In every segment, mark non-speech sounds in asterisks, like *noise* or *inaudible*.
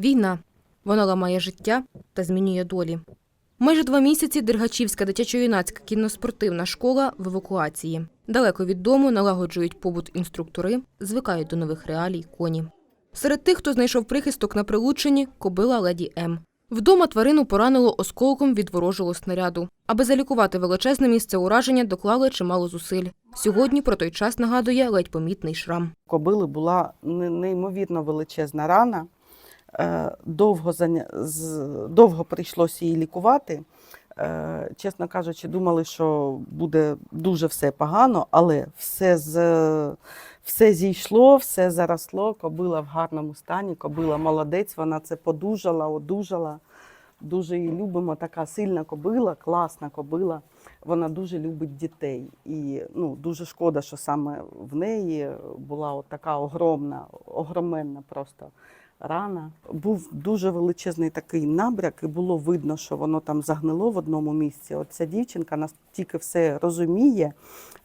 Війна. Вона ламає життя та змінює долі. Майже два місяці Дергачівська дитячо-юнацька кіноспортивна школа в евакуації. Далеко від дому налагоджують побут інструктори, звикають до нових реалій коні. Серед тих, хто знайшов прихисток на прилученні, кобила леді М. Вдома тварину поранило осколком від ворожого снаряду. Аби залікувати величезне місце ураження, доклали чимало зусиль. Сьогодні про той час нагадує ледь помітний шрам. кобили була неймовірно величезна рана. Е, Довго, довго прийшлося її лікувати. Е, Чесно кажучи, думали, що буде дуже все погано, але все, з... все зійшло, все заросло. Кобила в гарному стані, кобила молодець, вона це подужала, одужала. Дуже її любимо. Така сильна кобила, класна кобила. Вона дуже любить дітей. І ну, дуже шкода, що саме в неї була от така огромна, огроменна просто рана. Був дуже величезний такий набряк, і було видно, що воно там загнило в одному місці. От ця дівчинка настільки все розуміє.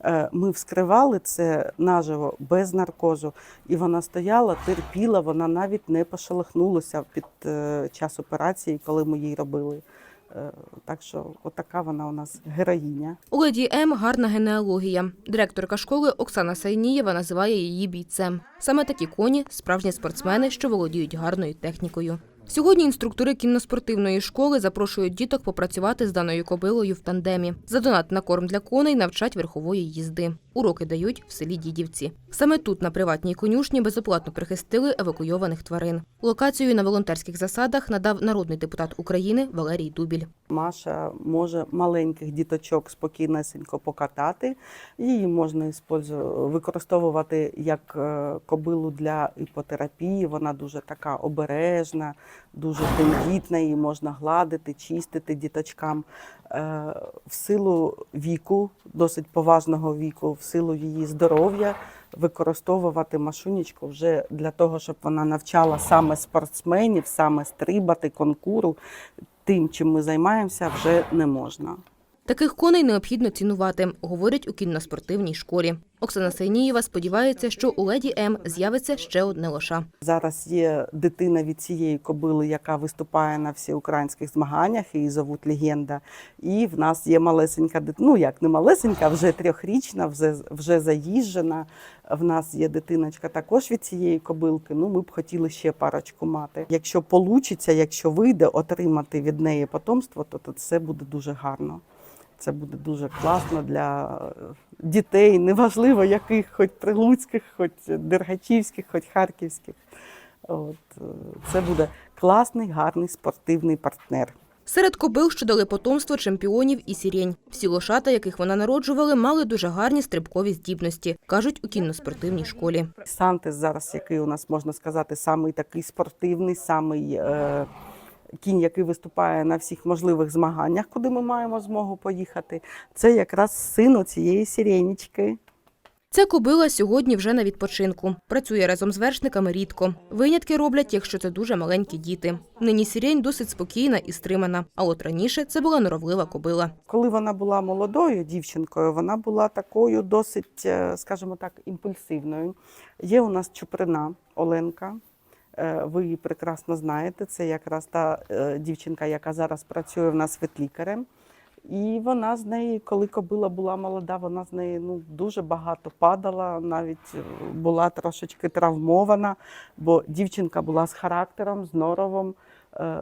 Е, Ми вскривали це наживо без наркозу, і вона стояла, терпіла, вона навіть не пошелохнулася під е, час операції, коли ми їй робили. Е, Так що, отака вона у нас героїня. У леді М гарна генеалогія. Директорка школи Оксана Сайнієва називає її бійцем. Саме такі коні справжні спортсмени, що володіють гарною технікою. Сьогодні інструктори кінноспортивної школи запрошують діток попрацювати з даною кобилою в тандемі. За донат на корм для коней навчать верхової їзди. Уроки дають в селі Дідівці. Саме тут, на приватній конюшні, безоплатно прихистили евакуйованих тварин. Локацію на волонтерських засадах надав народний депутат України Валерій Дубіль. Маша може маленьких діточок спокійнесенько покатати. Її можна використовувати як е, кобилу для іпотерапії. Вона дуже така обережна, дуже тендітна, її можна гладити, чистити діточкам. Е, В силу віку, досить поважного віку, силу її здоров'я, використовувати машунечку вже для того, щоб вона навчала саме спортсменів, саме стрибати, конкуру. Тим, чим ми займаємося, вже не можна. Таких коней необхідно цінувати, говорять у кінноспортивній школі. Оксана Сайнієва сподівається, що у леді М з'явиться ще одне лоша. Зараз є дитина від цієї кобили, яка виступає на всеукраїнських змаганнях, її зовуть легенда. І в нас є малесенька дитина, ну як не малесенька, вже трьохрічна, вже, вже заїжджена. В нас є дитиночка також від цієї кобилки. Ну, ми б хотіли ще парочку мати. Якщо вийде, якщо вийде отримати від неї потомство, то, то це буде дуже гарно. Це буде дуже класно для е, дітей, неважливо яких, хоч прилуцьких, хоч дергачівських, хоч харківських. От, е, це буде класний, гарний спортивний партнер. Серед кобил, що дали потомство чемпіонів і сірень. Всі лошата, яких вона народжували, мали дуже гарні стрибкові здібності, кажуть у кінноспортивній школі. Сантес зараз, який у нас можна сказати, самий такий спортивний, самий е, кінь, який виступає на всіх можливих змаганнях, куди ми маємо змогу поїхати. Це якраз син цієї сиренічки. Ця кобила сьогодні вже на відпочинку. Працює разом з вершниками рідко. Винятки роблять, якщо це дуже маленькі діти. Нині сірень досить спокійна і стримана. А от раніше це була норовлива кобила. Коли вона була молодою дівчинкою, вона була такою досить, е, скажімо так, імпульсивною. Є у нас Чуприна Оленка. Е, Ви прекрасно знаєте. Це якраз та е, дівчинка, яка зараз працює в нас ветлікарем. І вона з неї, коли кобила була молода, вона з неї ну, дуже багато падала, навіть е, була трошечки травмована, бо дівчинка була з характером, з норовом,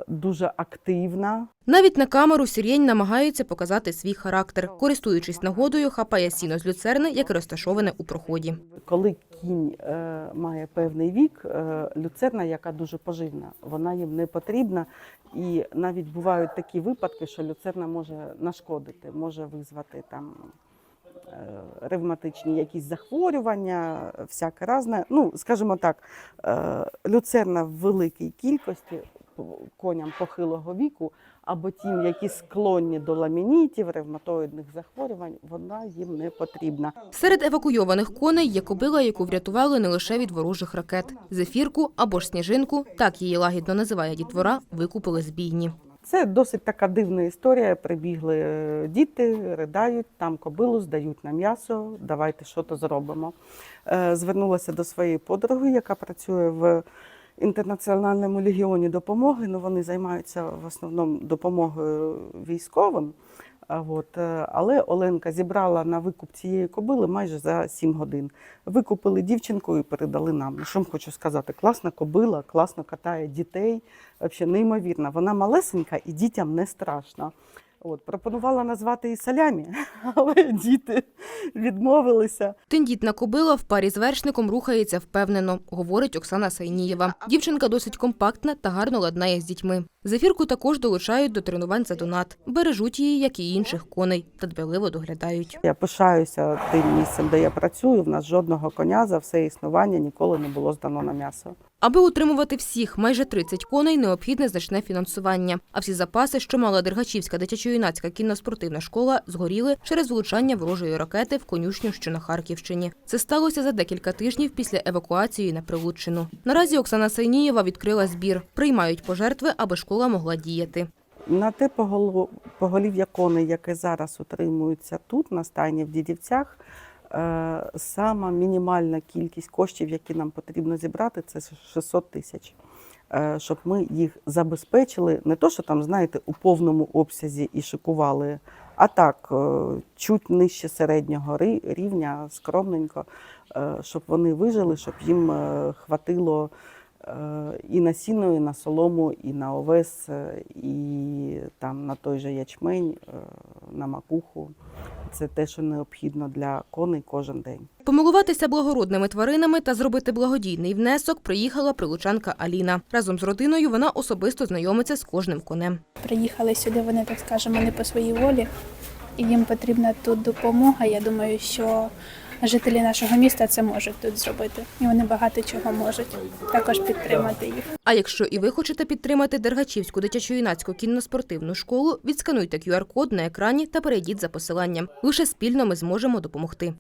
дуже активна. Навіть на камеру сірень намагається показати свій характер. Користуючись нагодою, хапає сіно з люцерни, яке розташоване у проході. Коли кінь е, має певний вік, е, люцерна, яка дуже поживна, вона їм не потрібна. І навіть бувають такі випадки, що люцерна може нашкодити, може визвати там е, ревматичні якісь захворювання, всяке разне. Ну, скажімо так, е, люцерна в великій кількості коням похилого віку або тим, які склонні до ламінітів, ревматоїдних захворювань, вона їм не потрібна. Серед евакуйованих коней є кобила, яку врятували не лише від ворожих ракет. Зефірку або ж сніжинку, так її лагідно називає дітвора, викупили з бійні. Це досить така дивна історія. Прибігли е, діти, riдають, там кобилу здають на м'ясо. Давайте що то зробимо. Е, Звернулася до своєї подруги, яка працює в інтернаціональному легіоні допомоги. Ну, вони займаються в основному допомогою військовим. От, е, але Оленка зібрала на викуп цієї кобили майже за 7 годин. Викупили дівчинку і передали нам. Ну, що вам хочу сказати? Класна кобила, класно катає дітей. Взагалі неймовірна. Вона малесенька і дітям не страшно. От, пропонувала назвати її салямі, *laughs* але діти відмовилися. Тендітна кобила в парі з вершником рухається впевнено, говорить Оксана Сайнієва. Дівчинка досить компактна та гарно ладнає з дітьми. Зефірку також долучають до тренувань за донат. Бережуть її, як і інших коней, та дбайливо доглядають. Я пишаюся тим місцем, де я працюю. В нас жодного коня за все існування ніколи не було здано на м'ясо. Аби утримувати всіх майже 30 коней, необхідне значне фінансування. А всі запаси, що мала Дергачівська дитячо-юнацька кінно-спортивна школа, згоріли через влучання ворожої ракети в конюшню, що на Харківщині. Це сталося за декілька тижнів після евакуації на Прилуччину. Наразі Оксана Сайнієва відкрила збір. Приймають пожертви, аби школа могла діяти. На те поголів'я коней, яке зараз утримується тут, на стайні в Дідівцях, е, сама мінімальна кількість коштів, які нам потрібно зібрати, це 600 тисяч. Е, Щоб ми їх забезпечили, не то, що там, знаєте, у повному обсязі і шикували, а так, е, чуть нижче середнього рівня, скромненько, щоб вони вижили, щоб їм хватило і на сіно, і на солому, і на овес, е, і там на той же ячмень, е, на макуху. Це те, що необхідно для коней кожен день. Помилуватися благородними тваринами та зробити благодійний внесок приїхала прилучанка Аліна. Разом з родиною вона особисто знайомиться з кожним конем. Приїхали сюди, вони так скажемо, не по своїй волі, і їм потрібна тут допомога. Я думаю, що жителі нашого міста це можуть тут зробити, і вони багато чого можуть також підтримати їх. А якщо і ви хочете підтримати Дергачівську дитячо-юнацьку кінно-спортивну школу, відскануйте QR-код на екрані та перейдіть за посиланням. Лише спільно ми зможемо допомогти.